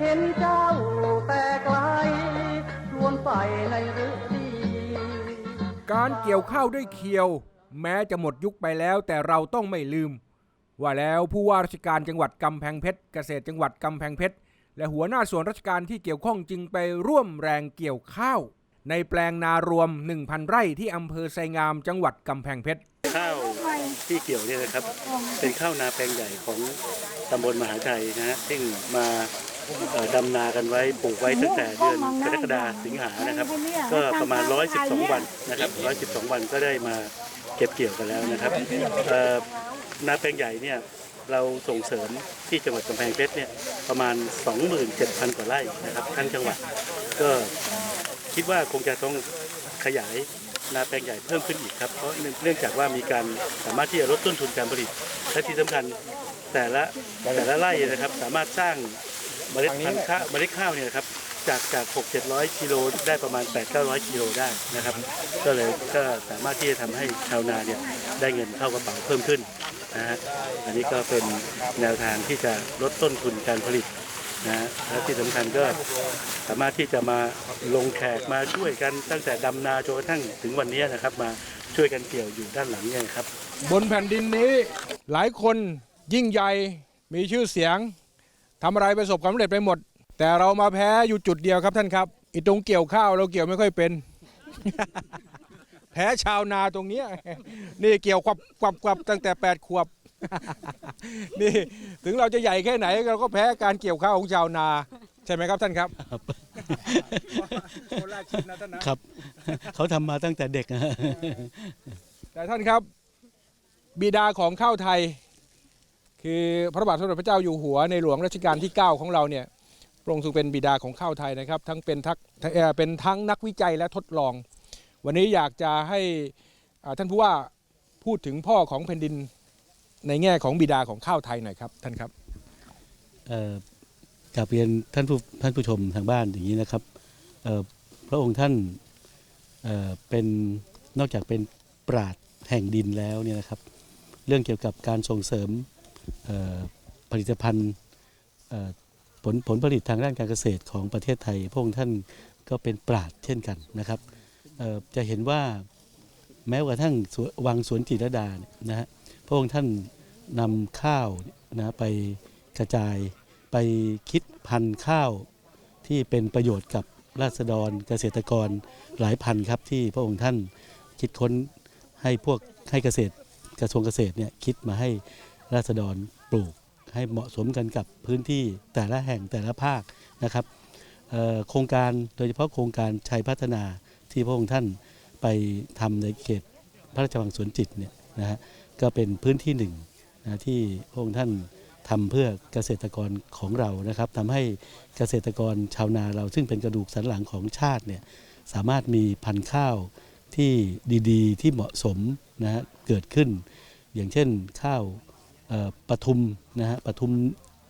เห็นเจ้าแต่ไกลชวนไปในฤดี การเกี่ยวข้าวด้วยเคียว แม้จะหมดยุคไปแล้วแต่เราต้องไม่ลืม ว่าแล้วผู้ว่าราชการจังหวัดกำแพงเพชรเกษตรจังหวัดกำแพงเพชรและหัวหน้าส่วนราชการที่เกี่ยวข้องจึงไปร่วมแรงเกี่ยวข้าว ในแปลงนารวม 1,000 ไร่ที่อำเภอไซงามจังหวัดกำแพงเพชรข้าวที่เกี่ยวเนี่ยนะครับ เป็นข้าวนาแปลงใหญ่ของตำบลมหาชัยนะฮะซึ่งมาเอ่อ ดำนากันไว้ปลูกไว้ตั้งแต่เดือนกรกฎาสิงหานะครับ ก็ประมาณ 112 วันนะครับ 112 วันก็ได้มาเก็บเกี่ยวกันแล้วนะครับเอ่อนาแปลงใหญ่เนี่ยเราส่งเสริมที่จังหวัดกำแพงเพชรเนี่ยประมาณ 27,000 กว่าไร่นะครับทั้งจังหวัดก็คิดว่าคงจะต้องขยายนาแปลงใหญ่เพิ่มขึ้นอีกครับเพราะเนื่องจากว่ามีการสามารถที่จะลดต้นทุนการผลิตและที่สำคัญแต่ละแต่ละไร่นะครับสามารถสร้าง เมล็ดพันธุ์ข้าวเมล็ดข้าวเนี่ยนะครับจากจาก6 700กิโลได้ประมาณ 8 900กิโลได้นะครับ ก็เลยก็สามารถที่จะทำให้ชาวนาเนี่ยได้เงินเข้ากระเป๋าเพิ่มขึ้นนะฮะอันนี้ก็เป็นแนวทางที่จะลดต้นทุนการผลิตนะฮะและที่สำคัญก็สามารถที่จะมาลงแขกมาช่วยกันตั้งแต่ดำนาจนกระทั่งถึงวันนี้นะครับ มาช่วยกันเกี่ยวอยู่ด้านหลังเนี่ยครับ บนแผ่นดินนี้หลายคนยิ่งใหญ่มีชื่อเสียง ทำอะไรประสบความสำเร็จไปหมด แต่เรามาแพ้อยู่จุดเดียวครับท่านครับอีตรงเกี่ยวข้าวเราเกี่ยวไม่ค่อยเป็น แพ้ชาวนาตรงเนี้ยนี่เกี่ยวควับควับควับตั้งแต่แปดขวบนี่ถึงเราจะใหญ่แค่ไหนเราก็แพ้การเกี่ยวข้าวของชาวนา ใช่ไหมครับท่านครับโคราชชินนะท่านนะครับ เขาทำมาตั้งแต่เด็กนะแต่ท่านครับ บิดาของข้าวไทย คือพระบาทสมเด็จพระเจ้าอยู่หัวในหลวงรัชกาลที่ 9 ของเราเนี่ยพระองค์ทรงเป็นบิดาของข้าวไทยนะครับ ทั้งเป็นทักเป็นทั้งนักวิจัยและทดลอง วันนี้อยากจะให้ท่านผู้ว่าพูดถึงพ่อของแผ่นดินในแง่ของบิดาของข้าวไทยหน่อยครับท่านครับกราบเรียนท่านผู้ท่านผู้ชมทางบ้านอย่างนี้นะครับเพระองค์ท่านเเป็นนอกจากเป็นปราดแห่งดินแล้วเนี่ยนะครับ เรื่องเกี่ยวกับการส่งเสริม ผลิตภัณฑ์ผลผลผลิตทางด้านการเกษตรของประเทศไทย พระองค์ท่านก็เป็นปราดเช่นกันนะครับจะเห็นว่าแม้กระทั่งวนวังสวนจิตรดาเนี่ยนะฮะพระองค์ท่านนำข้าวนะไปกระจายไปคิดพันธุ์ข้าวที่เป็นประโยชน์กับราษฎรเกษตรกรหลายพันครับที่พระองค์ท่านคิดค้นให้พวกให้เกษตรกระทรวงเกษตรเนี่ยคิดมาให้ ราษฎรปลูกให้เหมาะสมกันกับพื้นที่แต่ละแห่งแต่ละภาคนะครับโครงการโดยเฉพาะโครงการชัยพัฒนาที่พระองค์ท่านไปทำในเขตพระราชวังสวนจิตเนี่ยนะฮะก็เป็นพื้นที่หนึ่งนะที่พระองค์ท่านทำเพื่อเกษตรกรของเรานะครับทำให้เกษตรกรชาวนาเราซึ่งเป็นกระดูกสันหลังของชาติเนี่ยสามารถมีพันธุ์ข้าวที่ดีๆ ที่เหมาะสมนะฮะเกิดขึ้น อย่างเช่นข้าว ปทุมนะฮะปทุม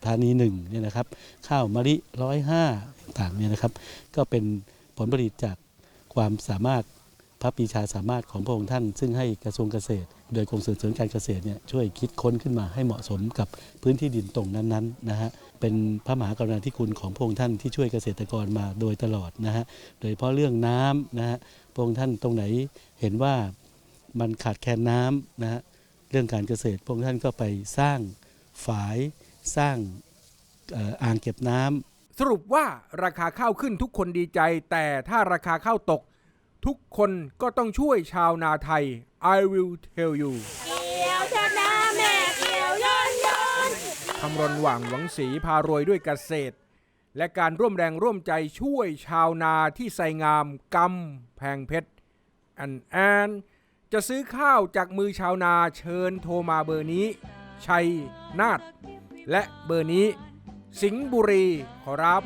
ธานีหนึ่งเนี่ยนะครับข้าวมะลิร้อยห้าต่างเนี่ยนะครับ ก็เป็นผลผลิตจากความสามารถพระปีชาสามารถของพระองค์ท่าน ซึ่งให้กระทรวงเกษตร โดยกรมส่งเสริมการเกษตรเนี่ยช่วยคิดค้นขึ้นมาให้เหมาะสมกับพื้นที่ดินตรงนั้นๆนะฮะเป็นพระมหากรุณาธิคุณของพระองค์ท่านที่ช่วยเกษตรกรมาโดยตลอดนะฮะโดยเฉพาะเรื่องน้ำนะฮะพระองค์ท่านตรงไหนเห็นว่ามันขาดแคลนน้ำนะฮะ เรื่องการเกษตรพระองค์ท่านก็ไปสร้างฝายสร้างเอ่ออ่างเก็บน้ำสรุปว่าราคาข้าวขึ้นทุกคนดีใจ แต่ถ้าราคาข้าวตก ทุกคนก็ต้องช่วยชาวนาไทย I will tell you เกี่ยวชนะแม่เกี่ยวย้อนย้อนคำรณหว่างหวังสีพารวยด้วยเกษตร และการร่วมแรงร่วมใจช่วยชาวนาที่ไซงามกำแพงเพชรอันแอน จะซื้อข้าวจากมือชาวนาเชิญโทรมาเบอร์นี้ ชัยนาทและเบอร์นี้ สิงห์บุรีขอรับ